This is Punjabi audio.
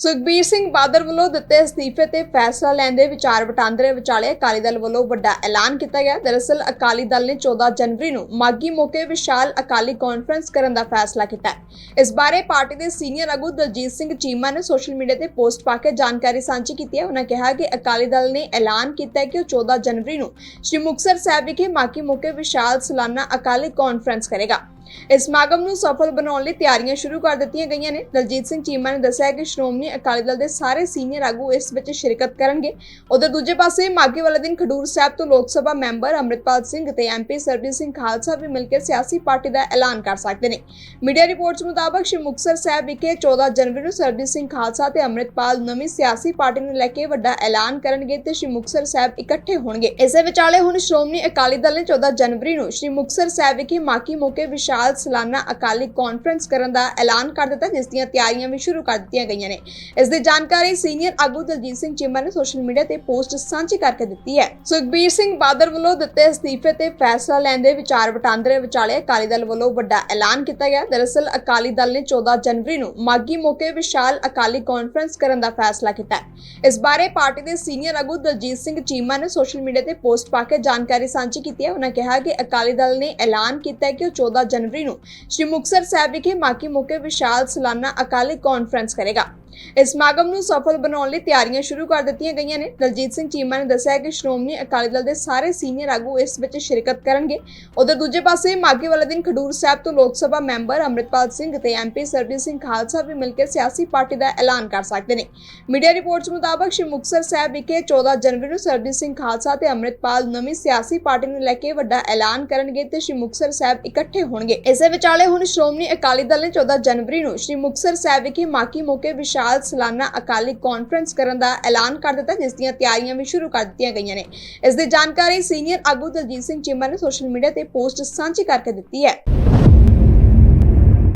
ਸੁਖਬੀਰ ਸਿੰਘ ਬਾਦਲ ਵੱਲੋਂ ਦਿੱਤੇ ਅਸਤੀਫੇ ਤੇ ਫੈਸਲਾ ਲੈਣ ਦੇ ਵਿਚਾਰ ਵਟਾਂਦਰੇ ਵਿਚਾਲੇ ਅਕਾਲੀ ਦਲ ਵੱਲੋਂ ਵੱਡਾ ਐਲਾਨ ਕੀਤਾ ਗਿਆ। ਦਰਅਸਲ, ਅਕਾਲੀ ਦਲ ਨੇ 14 ਜਨਵਰੀ ਨੂੰ ਮਾਗੀ ਮੌਕੇ ਵਿਸ਼ਾਲ ਅਕਾਲੀ ਕਾਨਫਰੰਸ ਕਰਨ ਦਾ ਫੈਸਲਾ ਕੀਤਾ। ਇਸ ਬਾਰੇ ਪਾਰਟੀ ਦੇ ਸੀਨੀਅਰ ਆਗੂ ਦਲਜੀਤ ਸਿੰਘ ਚੀਮਾ ਨੇ ਸੋਸ਼ਲ ਮੀਡੀਆ ਤੇ ਪੋਸਟ ਪਾ ਕੇ ਜਾਣਕਾਰੀ ਸਾਂਝੀ ਕੀਤੀ ਹੈ। ਉਹਨਾਂ ਕਿਹਾ ਕਿ ਅਕਾਲੀ ਦਲ ਨੇ ਐਲਾਨ ਕੀਤਾ ਕਿ ਉਹ 14 ਜਨਵਰੀ ਨੂੰ ਸ਼੍ਰੀ ਮੁਕਤਸਰ ਸਾਹਿਬ ਵਿਖੇ ਮਾਗੀ ਮੌਕੇ ਵਿਸ਼ਾਲ ਸਾਲਾਨਾ ਅਕਾਲੀ ਕਾਨਫਰੰਸ ਕਰੇਗਾ। ਇਸ ਸਮਾਗਮ ਨੂੰ ਸਫਲ ਬਣਾਉਣ ਲਈ ਤਿਆਰੀਆਂ ਸ਼ੁਰੂ ਕਰ ਦਿੱਤੀਆਂ ਗਈਆਂ ਨੇ। ਦਲਜੀਤ ਸਿੰਘ ਚੀਮਾ ਨੇ ਦੱਸਿਆ ਕਿ ਸ਼੍ਰੋਮਣੀ ਅਕਾਲੀ ਦਲ ਦੇ ਸਾਰੇ ਸੀਨੀਅਰ ਆਗੂ ਇਸ ਵਿੱਚ ਸ਼ਿਰਕਤ ਕਰਨਗੇ। ਉਧਰ ਦੂਜੇ ਪਾਸੇ ਮਾਘੀ ਵਾਲੇ ਦਿਨ ਖਡੂਰ ਸਾਹਿਬ ਤੋਂ ਲੋਕ ਸਭਾ ਮੈਂਬਰ ਅੰਮ੍ਰਿਤਪਾਲ ਸਿੰਘ ਤੇ ਐਮਪੀ ਸਰਬਜੀਤ ਸਿੰਘ ਖਾਲਸਾ ਵੀ ਮਿਲ ਕੇ ਸਿਆਸੀ ਪਾਰਟੀ ਦਾ ਐਲਾਨ ਕਰ ਸਕਦੇ ਨੇ। ਮੀਡੀਆ ਰਿਪੋਰਟਸ ਮੁਤਾਬਕ ਸ਼੍ਰੀ ਮੁਕਤਸਰ ਸਾਹਿਬ ਵਿਖੇ 14 ਜਨਵਰੀ ਨੂੰ ਸਰਬਜੀਤ ਸਿੰਘ ਖਾਲਸਾ ਤੇ ਅੰਮ੍ਰਿਤਪਾਲ ਨਵੀਂ ਸਿਆਸੀ ਪਾਰਟੀ ਨੂੰ ਲੈ ਕੇ ਵੱਡਾ ਐਲਾਨ ਕਰਨਗੇ ਤੇ ਸ਼੍ਰੀ ਮੁਕਤਸਰ ਸਾਹਿਬ ਇਕੱਠੇ ਹੋਣਗੇ। ਇਸੇ ਵਿਚਾਲੇ ਹੁਣ ਸ਼੍ਰੋਮਣੀ ਅਕਾਲੀ ਦਲ ਨੇ 14 ਜਨਵਰੀ ਨੂੰ ਸ਼੍ਰੀ ਮੁਕਤਸਰ ਸਾਹਿਬ ਵਿਖੇ ਮਾਕੀ ਮੌਕੇ ਵਿਸ਼ਾਲ ਸਾਲਾਨਾ ਅਕਾਲੀ ਕਾਨਫਰੰਸ ਕਰਨ ਦਾ ਐਲਾਨ ਕਰ ਦਿੱਤਾ, ਜਿਸ ਦੀਆਂ ਤਿਆਰੀਆਂ ਵੀ ਸ਼ੁਰੂ ਕਰ ਦਿੱਤੀਆਂ ਗਈਆਂ ਨੇ। ਇਸ ਦੀ ਜਾਣਕਾਰੀ ਸੀਨੀਅਰ ਆਗੂ ਦਲਜੀਤ ਸਿੰਘ ਚੀਮਾ ਨੇ ਸੋਸ਼ਲ ਮੀਡੀਆ ਤੇ ਪੋਸਟ ਸਾਂਝੀ ਕਰਕੇ ਦਿੱਤੀ ਹੈ। ਸੁਖਬੀਰ ਸਿੰਘ ਬਾਦਲ ਵੱਲੋਂ ਦਿੱਤੇ ਅਸਤੀਫੇ ਤੇ ਫੈਸਲਾ ਲੈਣ ਦੇ ਵਿਚਾਰ ਵਟਾਂਦਰੇ ਵਿਚਾਲੇ ਅਕਾਲੀ ਦਲ ਵੱਲੋਂ ਵੱਡਾ ਐਲਾਨ ਕੀਤਾ ਗਿਆ। ਦਰਅਸਲ, ਅਕਾਲੀ ਦਲ ਨੇ 14 ਜਨਵਰੀ ਨੂੰ ਮਾਗੀ ਮੌਕੇ ਵਿਸ਼ਾਲ ਅਕਾਲੀ ਕਾਨਫਰੰਸ ਕਰਨ ਦਾ ਫੈਸਲਾ ਕੀਤਾ ਹੈ। ਇਸ ਬਾਰੇ ਪਾਰਟੀ ਦੇ ਸੀਨੀਅਰ ਆਗੂ ਦਲਜੀਤ ਸਿੰਘ ਚੀਮਾ ਨੇ ਸੋਸ਼ਲ ਮੀਡੀਆ ਤੇ ਪੋਸਟ ਪਾ ਕੇ ਜਾਣਕਾਰੀ ਸਾਂਝੀ ਕੀਤੀ ਹੈ। ਉਹਨਾਂ ਕਿਹਾ ਕਿ ਅਕਾਲੀ ਦਲ ਨੇ ਐਲਾਨ ਕੀਤਾ ਹੈ ਕਿ ਉਹ 14 ਜਨਵਰੀ ਨੂੰ। ਸ਼੍ਰੀ ਮੁਕਤਸਰ ਸਾਹਿਬ ਵਿਖੇ ਮਾਕੀ ਮੌਕੇ ਵਿਸ਼ਾਲ ਸਾਲਾਨਾ ਅਕਾਲੀ ਕਾਨਫਰੰਸ ਕਰੇਗਾ। ਇਸ ਸਮਾਗਮ ਨੂੰ ਸਫਲ ਬਣਾਉਣ ਲਈ ਤਿਆਰੀਆਂ ਸ਼ੁਰੂ ਕਰ ਦਿੱਤੀਆਂ ਗਈਆਂ ਨੇ। ਦਲਜੀਤ ਸਿੰਘ ਚੀਮਾ ਨੇ ਦੱਸਿਆ ਕਿ ਸ਼੍ਰੋਮਣੀ ਅਕਾਲੀ ਦਲ ਦੇ ਸਾਰੇ ਸੀਨੀਅਰ ਆਗੂ ਇਸ ਵਿੱਚ ਸ਼ਿਰਕਤ ਕਰਨਗੇ। ਉਧਰ ਦੂਜੇ ਪਾਸੇ ਮਾਘੀ ਵਾਲੇ ਦਿਨ ਖਡੂਰ ਸਾਹਿਬ ਤੋਂ ਲੋਕ ਸਭਾ ਮੈਂਬਰ ਅੰਮ੍ਰਿਤਪਾਲ ਸਿੰਘ ਤੇ ਐਮਪੀ ਸਰਬਜੀਤ ਸਿੰਘ ਖਾਲਸਾ ਵੀ ਮਿਲ ਕੇ ਸਿਆਸੀ ਪਾਰਟੀ ਦਾ ਐਲਾਨ ਕਰ ਸਕਦੇ ਨੇ। ਮੀਡੀਆ ਰਿਪੋਰਟਸ ਮੁਤਾਬਕ ਸ਼੍ਰੀ ਮੁਕਤਸਰ ਸਾਹਿਬ ਵਿਖੇ 14 ਜਨਵਰੀ ਨੂੰ ਸਰਬਜੀਤ ਸਿੰਘ ਖਾਲਸਾ ਤੇ ਅੰਮ੍ਰਿਤਪਾਲ ਨਵੀਂ ਸਿਆਸੀ ਪਾਰਟੀ ਨੂੰ ਲੈ ਕੇ ਵੱਡਾ ਐਲਾਨ ਕਰਨਗੇ ਤੇ ਸ਼੍ਰੀ ਮੁਕਤਸਰ ਸਾਹਿਬ ਇਕੱਠੇ ਹੋਣਗੇ। ਇਸੇ ਵਿਚਾਲੇ ਹੁਣ ਸ਼੍ਰੋਮਣੀ ਅਕਾਲੀ ਦਲ ਨੇ 14 ਜਨਵਰੀ ਨੂੰ ਸ਼੍ਰੀ ਮੁਕਤਸਰ ਸਾਹਿਬ ਵਿਖੇ ਮਾਕੀ ਮੌਕੇ ਵਿਸ਼ਾਲ ਸਾਲਾਨਾ ਅਕਾਲੀ ਕਾਨਫਰੰਸ ਕਰਨ ਦਾ ਐਲਾਨ ਕਰ ਦਿੱਤਾ, ਜਿਸ ਦੀਆਂ ਤਿਆਰੀਆਂ ਵੀ ਸ਼ੁਰੂ ਕਰ ਦਿੱਤੀਆਂ ਗਈਆਂ ਨੇ। ਇਸ ਦੀ ਜਾਣਕਾਰੀ ਸੀਨੀਅਰ ਆਗੂ ਦਲਜੀਤ ਸਿੰਘ ਚੀਮਾ ਨੇ ਸੋਸ਼ਲ ਮੀਡੀਆ ਤੇ ਪੋਸਟ ਸਾਂਝੀ ਕਰਕੇ ਦਿੱਤੀ ਹੈ।